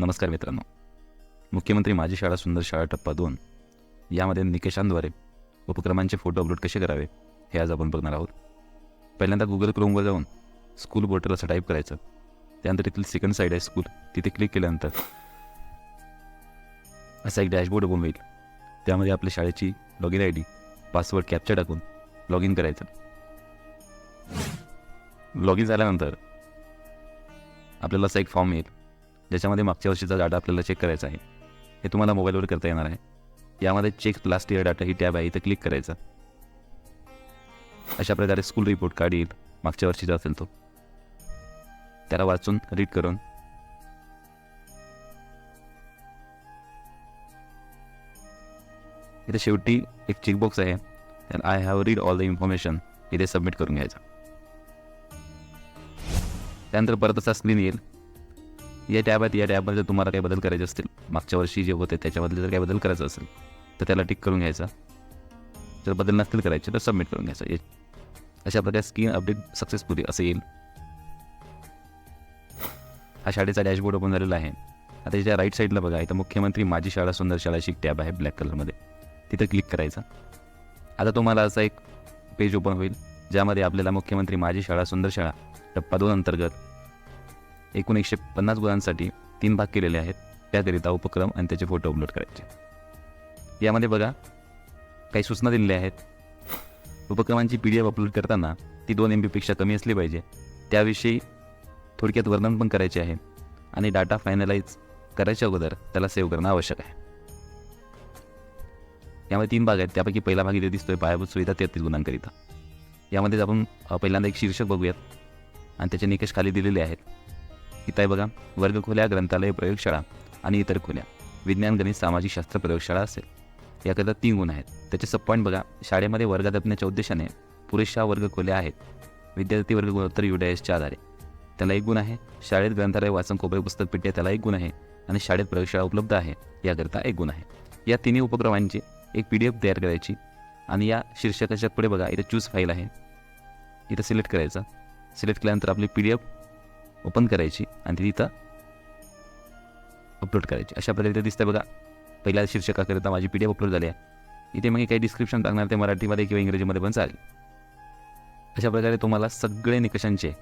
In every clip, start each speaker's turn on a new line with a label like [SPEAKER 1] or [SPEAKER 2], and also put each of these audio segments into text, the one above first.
[SPEAKER 1] नमस्कार मित्रांनो. मुख्यमंत्री माझी शाळा सुंदर शाळा टप्पा दोन यामध्ये निकषांद्वारे उपक्रमांचे फोटो अपलोड कसे करावे हे आज आपण बघणार आहोत. पहिल्यांदा गुगल क्रोमवर जाऊन स्कूल पोर्टल असं टाईप करायचं. त्यानंतर तिथली सेकंड साईड आहे स्कूल तिथे क्लिक केल्यानंतर असा एक डॅशबोर्ड ओपन होईल. त्यामध्ये आपल्या शाळेची log in I D password capture टाकून लॉग इन करायचं. लॉग इन झाल्यानंतर आपल्याला असा एक फॉर्म येईल. ज्याच्यामध्ये मागच्या वर्षीचा डाटा आपल्याला चेक करायचा आहे. हे तुम्हाला मोबाईलवर करता येणार आहे. यामध्ये चेक लास्ट इयर डाटा ही टॅब आहे इथं क्लिक करायचं. अशा प्रकारे स्कूल रिपोर्ट कार्ड येईल मागच्या वर्षीचा असेल तो. त्याला वाचून रीड करून. इथे शेवटी एक चेकबॉक्स आहे. I have read all the information इथे सबमिट करून घ्यायचं. त्यानंतर परत असा स्क्रीन येईल. या टॅब आहेत या टॅबमध्ये जर तुम्हाला काही बदल करायचे असतील मागच्या वर्षी जे होते त्याच्यामधले जर काही बदल करायचा असेल तर त्याला टिक करून घ्यायचा. जर बदल नसतील करायचे तर सबमिट करून घ्यायचा. अशा प्रकारे स्क्रीन अपडेट सक्सेसफुली असं येईल. हा शाळेचा डॅशबोर्ड ओपन झालेला आहे. आता याच्या राईट साईडला बघा इथं मुख्यमंत्री माझी शाळा सुंदर शाळा अशी टॅब आहे ब्लॅक कलरमध्ये तिथं क्लिक करायचा. आता तुम्हाला असा एक पेज ओपन होईल ज्यामध्ये आपल्याला मुख्यमंत्री माझी शाळा सुंदर शाळा टप्पा दोन अंतर्गत एकूण एकशे पन्नास गुणांसाठी तीन भाग केलेले आहेत. त्याकरिता उपक्रम आणि त्याचे फोटो अपलोड करायचे. यामध्ये बघा काही सूचना दिलेल्या आहेत. उपक्रमांची पी डी एफ अपलोड करताना ती दोन एम बीपेक्षा कमी असली पाहिजे. त्याविषयी थोडक्यात वर्णन पण करायचे आहे. आणि डाटा फायनलाइज करायच्या अगोदर त्याला सेव्ह करणं आवश्यक आहे. यामध्ये तीन भाग आहेत. त्यापैकी पहिला भाग इथे दिसतोय पायाभूत सुविधा तेहतीस गुणांकरिता. यामध्ये आपण पहिल्यांदा एक शीर्षक बघूयात. आणि त्याचे निकष खाली दिलेले आहेत. इथं आहे बघा वर्गखोल्या ग्रंथालय प्रयोगशाळा आणि इतर खोल्या. विज्ञान गणित सामाजिक शास्त्र प्रयोगशाळा असेल. याकरिता तीन गुण आहेत. त्याचे सब पॉईंट बघा शाळेमध्ये वर्ग जपण्याच्या उद्देशाने पुरेशा वर्ग खोल्या आहेत. विद्यार्थी वर्ग गुणोत्तर युडाएसच्या आधारे. त्याला एक गुण आहे. शाळेत ग्रंथालय वाचन कोपरे पुस्तक पेटे त्याला एक गुण आहे. आणि शाळेत प्रयोगशाळा उपलब्ध आहे. याकरिता एक गुण आहे. या तिन्ही उपक्रमांची एक पी डी एफ तयार करायची. आणि या शीर्षकाच्या पुढे बघा इथे चूज फाईल आहे. इथं सिलेक्ट करायचं. सिलेक्ट केल्यानंतर आपली पी डी एफ ओपन करायची आणि ती तिथं अपलोड करायची. अशा प्रकारे दिसतं दिसतंय बघा. पहिल्या शीर्षकाकरिता माझी पी डी एफ अपलोड झाली आहे. इथे मग काही डिस्क्रिप्शन टाकणार ते मराठीमध्ये किंवा इंग्रजीमध्ये पण चालेल. अशा प्रकारे तुम्हाला सगळे निकषांचे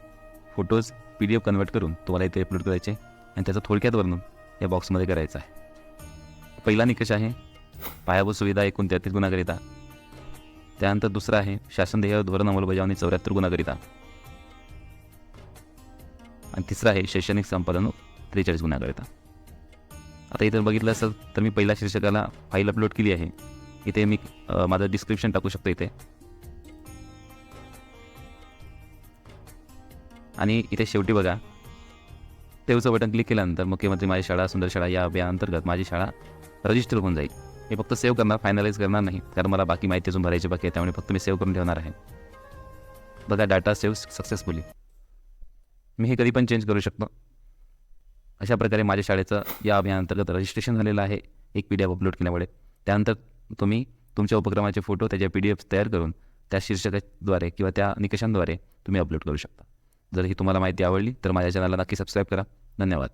[SPEAKER 1] photos P D F convert करून तुम्हाला इथे अपलोड करायचे आणि त्याचं थोडक्यात वर्णन या बॉक्समध्ये करायचं आहे. पहिला निकष आहे पायाभूत सुविधा एकूण तेहतीस गुणाकरिता. त्यानंतर दुसरा आहे शासन ध्येय धोरण अंमलबजावणी चौऱ्याहत्तर गुणाकरिता. आणि तिसरा आहे शैक्षणिक संपादन त्रेचाळीस गुन्ह्याकरिता आता इथं बघितलं असेल तर मी पहिल्या शीर्षकाला फाईल अपलोड केली आहे. इथे मी माझं डिस्क्रिप्शन टाकू शकतो इथे. आणि इथे शेवटी बघा. तेवचं बटन क्लिक केल्यानंतर मुख्यमंत्री माझी शाळा सुंदर शाळा या अभियानांतर्गत माझी शाळा रजिस्टर होऊन जाईल. मी फक्त सेव्ह करणार फायनलाइज करणार नाही. कारण मला बाकी माहिती अजून भरायची बाकी आहे त्यामुळे फक्त मी सेव्ह करून ठेवणार आहे. बघा डाटा सेव्ह सक्सेसफुली मी हे कधी पण चेंज करू शकतो. अशा प्रकारे माझ्या शाळेचं या अभियानांतर्गत रजिस्ट्रेशन झालेलं आहे. एक पी डी एफ अपलोड केल्यामुळे. त्यानंतर तुम्ही तुमच्या उपक्रमाचे फोटो त्याच्या पी डी एफ तयार करून त्या शीर्षकाद्वारे किंवा त्या निकषांद्वारे तुम्ही अपलोड करू शकता. जर ही तुम्हाला माहिती आवडली तर माझ्या चॅनलला नक्की सबस्क्राईब करा. धन्यवाद.